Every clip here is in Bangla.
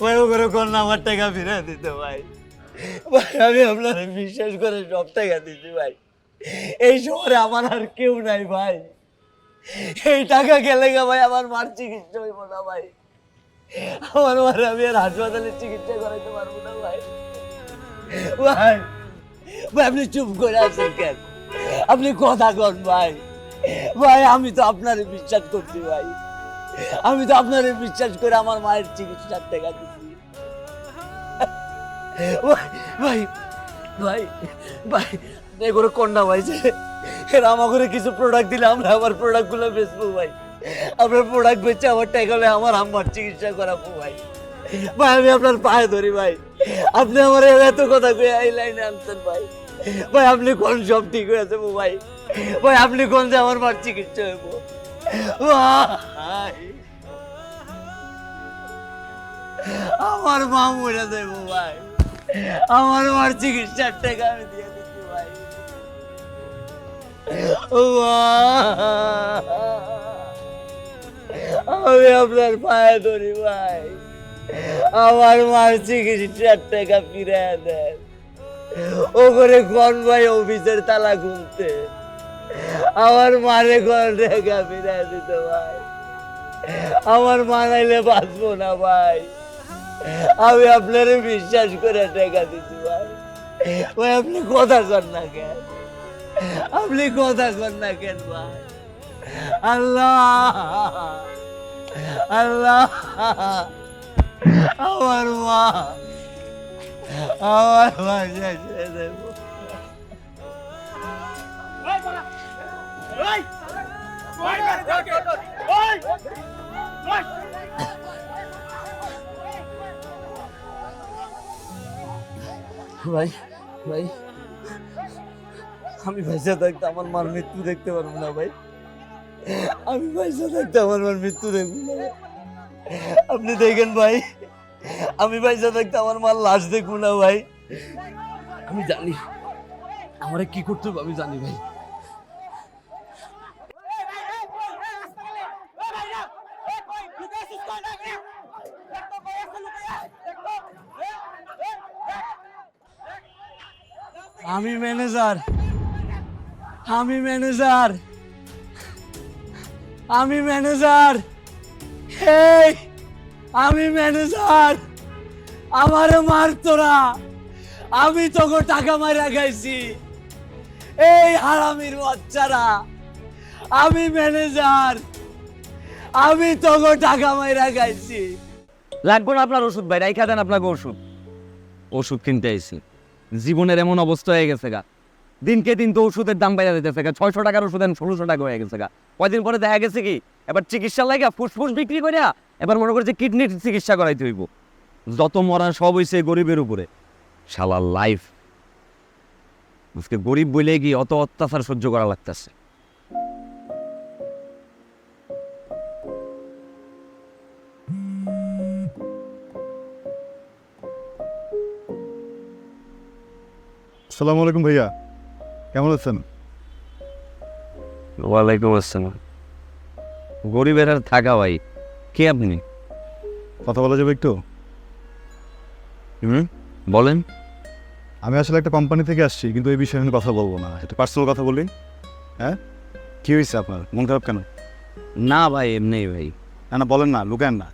ভাই ওগুলো কোন আমার টাকা ফিরে দিতে ভাই? ভাই, আমি আপনার বিশ্বাস করে সব টাকা দিচ্ছি ভাই। এই শহরে আমার আর কেউ নাই ভাই। এই টাকা গেলে গা ভাই আমার মার চিকিৎসা হইব না ভাই। আমার মার আমি আর হাসপাতালে চিকিৎসা করাইতে পারব না ভাই। ভাই ভাই, আপনি চুপ করে আছেন কেন? আপনি কথা কন ভাই। ভাই, আমি তো আপনারে বিশ্বাস করছি ভাই। আমি তো আপনারে বিশ্বাস করে আমার মায়ের চিকিৎসার টাকা দিচ্ছি ভাই ভাই ভাই এগুলো কন্যা ভাই যে আমাকে কিছু প্রোডাক্ট দিলে আমরা আমার প্রোডাক্টগুলো বেচবো ভাই। আপনার প্রোডাক্ট বেচে আমার টাকা হলে আমার আম্মার চিকিৎসা করাবো ভাই। ভাই, আমি আপনার পায়ে ধরি ভাই। আপনি আমার এত কথা কয়ে এই লাইনে আনছেন ভাই। ভাই, আপনি কোন সব ঠিক হয়ে আছে ভাই? ভাই, আপনি কোন যে আমার মার চিকিৎসা হইব? আমার মা মরে দেব ভাই। আমার মার চিকিৎসার টাকা আমি দিয়ে দিচ্ছি ভাই। আমি আপনার পায়ে ধরি ভাই। আমার মার চিকিৎসার টাকা ফিরে দেন। ও করে কোন ভাই অফিসের তালা খুলতে আমার মারে কোন টাকা ফিরে দিতে ভাই। আমার মানাইলে বাঁচবো না ভাই। আমি আপনার বিশ্বাস করে টাকা দিচ্ছি ভাই। ভাই, আপনি কথা কর না কেন? আপনি কথা কর না কেন ভাই? আল্লাহ! আল্লাহ! আমার মা আমার মা ভাই। ভাই আমি ভাইসা থাকতে আমার মার মৃত্যু দেখতে পারব না ভাই। আমি ভাইসা থাকতে আমার মার মৃত্যু দেখব না আপনি দেখেন ভাই। আমি ভাইসা থাকতে আমার মার লাশ দেখব না ভাই। আমি জানি। আমারে কি করতে হবে আমি জানি ভাই। আমি ম্যানেজার। আমি ম্যানেজার। আমি ম্যানেজার। এই আমি ম্যানেজার। আমারে মার তোরা। আমি তোকে টাকা মারা খাইছি। এই হারামির বাচ্চারা আমি ম্যানেজার। আমি তোকে টাকা মারা খাইছি। লাগবে না আপনার ওষুধ ভাই রাইখা দেন আপনাকে ওষুধ। ওষুধ কিনতে আইছি। জীবনের এমন অবস্থা হয়ে গেছে গা। দিনকে দিন তো ওষুধের দাম বাইরে যেতেছে গা, ছয়শো টাকার ওষুধ ষোলোশো টাকা হয়ে গেছে গা। কয়দিন পরে দেখা গেছে কি, এবার চিকিৎসা লাগা ফুসফুস বিক্রি করিয়া এবার মনে করছে কিডনির চিকিৎসা করাইতে হইব। যত মরা সব হয়েছে গরিবের উপরে। সালা লাইফ গরিব বলে গিয়ে অত অত্যাচার সহ্য করা লাগতেছে। সালাম আলাইকুম ভাইয়া। কেমন আছেন? ওয়ালাইকুম আসসালাম। গরিবের আর থাকা ভাই কে আপনি? কথা বলা যাবে একটু? হুম? বলেন। আমি আসলে একটা কোম্পানি থেকে আসছি কিন্তু এই বিষয়ে আমি কথা বলব না। একটু পার্সোনাল কথা বলি। হ্যাঁ? কী হয়েছে আপনার? মন খারাপ কেন? না ভাই এমনি ভাই। না না বলেন না লুকেন না।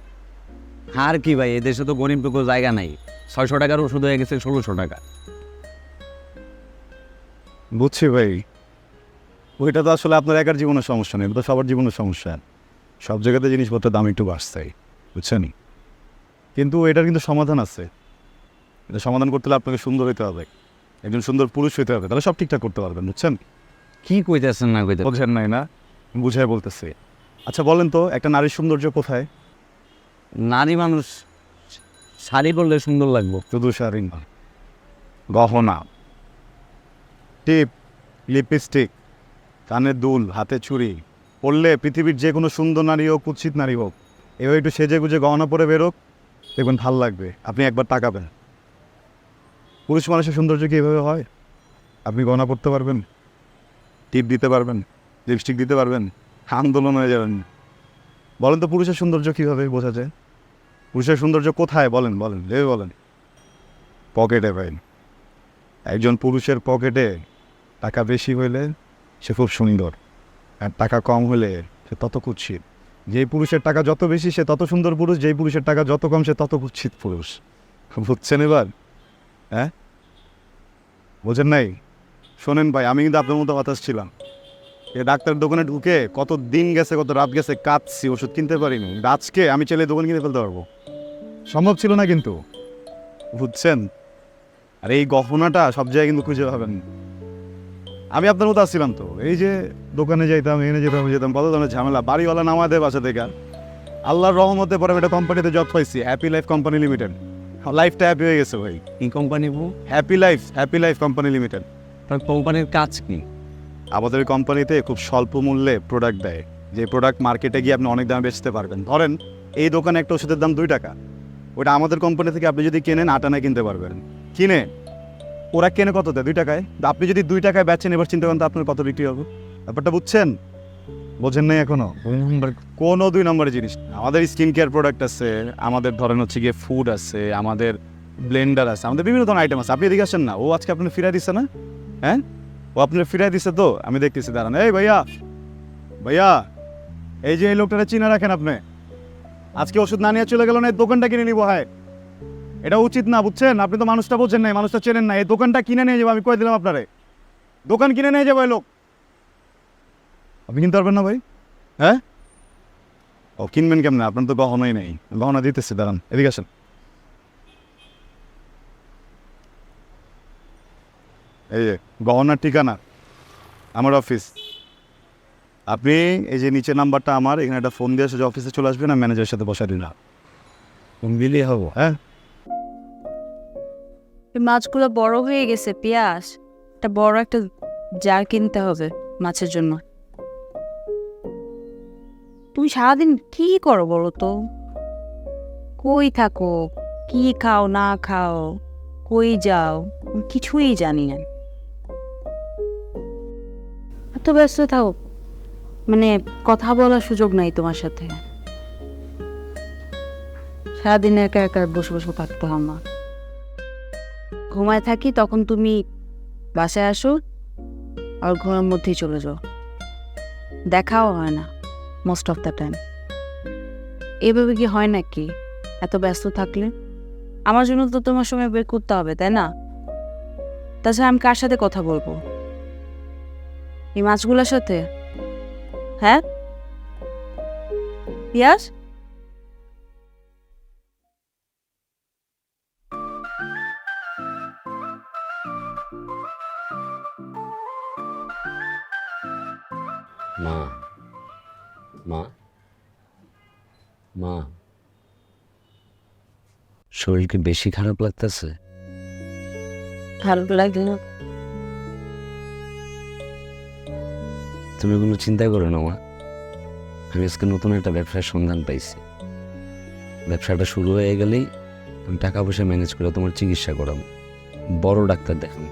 আর কি ভাই এদেশে তো গরিব টুকু জায়গা নাই। ছয়শো টাকার ওষুধ হয়ে গেছে ষোলোশো টাকা। বুঝছি ভাই। ওইটা তো আসলে আপনার একার জীবনের সমস্যা নেই তো সবার জীবনের সমস্যা। সব জায়গাতে জিনিসপত্রের দাম একটু বাড়ছে বুঝছেন কিন্তু এটার কিন্তু সমাধান আছে। এটা সমাধান করতে হলে আপনাকে সুন্দর হতে হবে। একজন সুন্দর পুরুষ হতে হবে তাহলে সব ঠিকঠাক করতে পারবেন বুঝছেন? কি কইতেছেন না কইতে বোঝেন নাই না? বুঝাই বলতেছি। আচ্ছা বলেন তো একটা নারীর সৌন্দর্য কোথায়? নারী মানুষ শাড়ি পরলে সুন্দর লাগবো। শুধু শাড়ি না গহনা। টিপ, লিপস্টিক, কানের দুল, হাতে চুড়ি পরলে পৃথিবীর যে কোনো সুন্দর নারী হোক, কুৎসিত নারী হোক, এভাবে একটু সেজে গুজে গহনা পরে বেরোক, দেখবেন ভালো লাগবে। আপনি একবার তাকাবেন। পুরুষ মানুষের সৌন্দর্য কি এভাবে হয়? আপনি গহনা পরতে পারবেন, টিপ দিতে পারবেন, লিপস্টিক দিতে পারবেন, আন্দোলন হয়ে যাবেন। বলেন তো পুরুষের সৌন্দর্য কীভাবে বোঝা যায়? পুরুষের সৌন্দর্য কোথায়? বলেন বলেন, ভেবে বলেন। পকেটে, ভাই। একজন পুরুষের পকেটে টাকা বেশি হইলে সে খুব সুন্দর আর টাকা কম হলে সে তত কুৎসিত। যেই পুরুষের টাকা যত বেশি সে তত সুন্দর পুরুষ, যেই পুরুষের টাকা যত কম সে তত কুৎসিত পুরুষ। বুঝছেন এবার? হ্যাঁ? বোঝেন নাই? শোনেন ভাই, আমি কিন্তু আপনার মতো হতাশ ছিলাম। এ ডাক্তার দোকানে ঢুকে কত দিন গেছে, কত রাত গেছে কাঁদছি, ওষুধ কিনতে পারিনি। আজকে আমি চাইলে দোকান কিনে ফেলতে পারব। সম্ভব ছিল না কিন্তু। বুঝছেন? আর এই গহনাটা সব জায়গায় কিন্তু খুঁজে পাবেন। আমি আপনার মতো আসছিলাম তো। এই যে দোকানে যাইতাম এনে যেতাম যেতাম কত ধরনের ঝামেলা? বাড়িওয়ালা নামা দেয় বাসা থেকে। আল্লাহর রহমতে পরে একটা কোম্পানিতে জব পাইছি হ্যাপি লাইফ কোম্পানি লিমিটেড লাইফটা হ্যাপি হয়ে গেছে ভাই। এই company happy life happy life company limited তার কোম্পানির কাজ কি? আমাদের কোম্পানিতে খুব স্বল্প মূল্যে প্রোডাক্ট দেয়। যে প্রোডাক্ট মার্কেটে গিয়ে আপনি অনেক দামে বেচতে পারবেন। ধরেন এই দোকানে একটা ওষুধের দাম দুই টাকা। ওটা আমাদের কোম্পানি থেকে আপনি যদি কেনেন আট আনায় কিনতে পারবেন। কিনে ওরা কেনে কত দেয় দুই টাকায়? তা আপনি যদি দুই টাকায় বেচেন এবার চিন্তা করেন তো আপনার কত বিক্রি হবে। ব্যাপারটা বুঝছেন? বোঝেন নাই এখনও? কোনো দুই নম্বরের জিনিস আমাদের স্কিন কেয়ার প্রোডাক্ট আছে আমাদের ধরেন হচ্ছে গিয়ে ফুড আছে আমাদের ব্লেন্ডার আছে আমাদের বিভিন্ন ধরনের আইটেম আছে। আপনি এদিকে আসেন না। ও আজকে আপনি ফিরাই দিচ্ছে না? হ্যাঁ? ও আপনার ফিরাই দিছে তো? আমি দেখতেছি দাঁড়ান। এই ভাইয়া! ভাইয়া! এই যে এই লোকটারে চিনে রাখেন আপনি। আজকে ওষুধ না নিয়ে চলে গেল না এই দোকানটা কিনে নিবো হয়! এটা উচিত না বুঝছেন? আপনি তো মানুষটা বোঝেন নাই মানুষটা চেনেন না এই দোকানটা কিনে নিয়ে যাব আমি কয়ে দিলাম আপনারে। দোকান কিনে নিয়ে যাব এই লোক। আপনি কিনতে পারবেন না ভাই? হ্যাঁ? ও কিনবেন কেমনে? আপনার তো গহনাই নেই। গহনা দিতেছি দাঁড়ান এদিকে আসেন। এই যে গহনার ঠিকানা আমার অফিস। আপনি এই যে নিচের নাম্বারটা আমার এখানে একটা ফোন দিয়ে সোজা অফিসে চলে আসবেন আর ম্যানেজারের সাথে বসা দিন বিলি হব। হ্যাঁ? মাছগুলো বড় হয়ে গেছে, পেঁয়াজ। একটা বড় একটা জার কিনতে হবে মাছের জন্য। তুমি সারাদিন কি করো বলো তো? কই থাকো? কি খাও, না খাও? কই যাও? কিছুই জানি না। এত ব্যস্ত থাকো। মানে কথা বলার সুযোগ নাই তোমার সাথে। সারাদিন একা একা বসে বসে থাকতে হয় আমার ঘুমায় থাকি, তখন তুমি বাসায় আসো আর ঘুমের মধ্যেই চলে যাও। দেখাও হয় না মোস্ট অফ দ্য টাইম এভাবে কি হয় নাকি? এত ব্যস্ত থাকলে? আমার জন্য তো তোমার সময় বের করতে হবে, তাই না? তাছাড়া আমি কার সাথে কথা বলব? এই মাছগুলোর সাথে? হ্যাঁ? পিয়াস মা মা মা শরীর কি বেশি খারাপ লাগতেছে? ভালো লাগল। না তুমি কোনো চিন্তা করো না মা। আমি আজকে নতুন একটা ব্যবসার সন্ধান পাইছি। ব্যবসাটা শুরু হয়ে গেলেই আমি টাকা পয়সা ম্যানেজ করে তোমার চিকিৎসা করাম বড় ডাক্তার দেখাম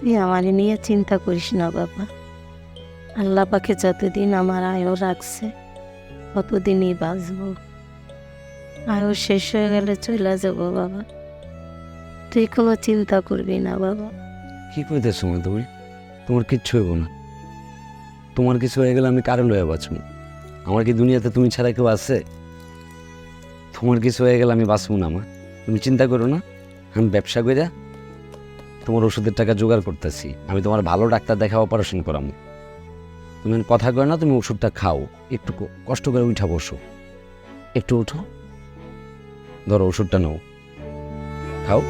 তুই আমার নিয়ে চিন্তা করিস না বাবা। আল্লাহ পাকে যতদিন আমার আয়ও রাখছে, ততদিনই বাঁচব। আয়ও শেষ হয়ে গেলে চলে যাব বাবা। তুই কোনো চিন্তা করবি না বাবা। কি কইতেছো মা তুমি? তোমার কিচ্ছু হইব না। তোমার কিছু হয়ে গেলে আমি কারণ লয়ে বাঁচব? আমার কি দুনিয়াতে তুমি ছাড়া কেউ আছে? তোমার কিছু হয়ে গেলে আমি বাঁচবো না মা। তুমি চিন্তা করো না, আমি ব্যবসা করে তোমার ওষুধের টাকা জোগাড় করতেছি। আমি তোমার ভালো ডাক্তার দেখা অপারেশন করাম। তুমি কথা কয় না, তুমি ওষুধটা খাও। একটু কষ্ট করে উঠা বসো। একটু উঠো। ধরো ওষুধটা নাও। খাও।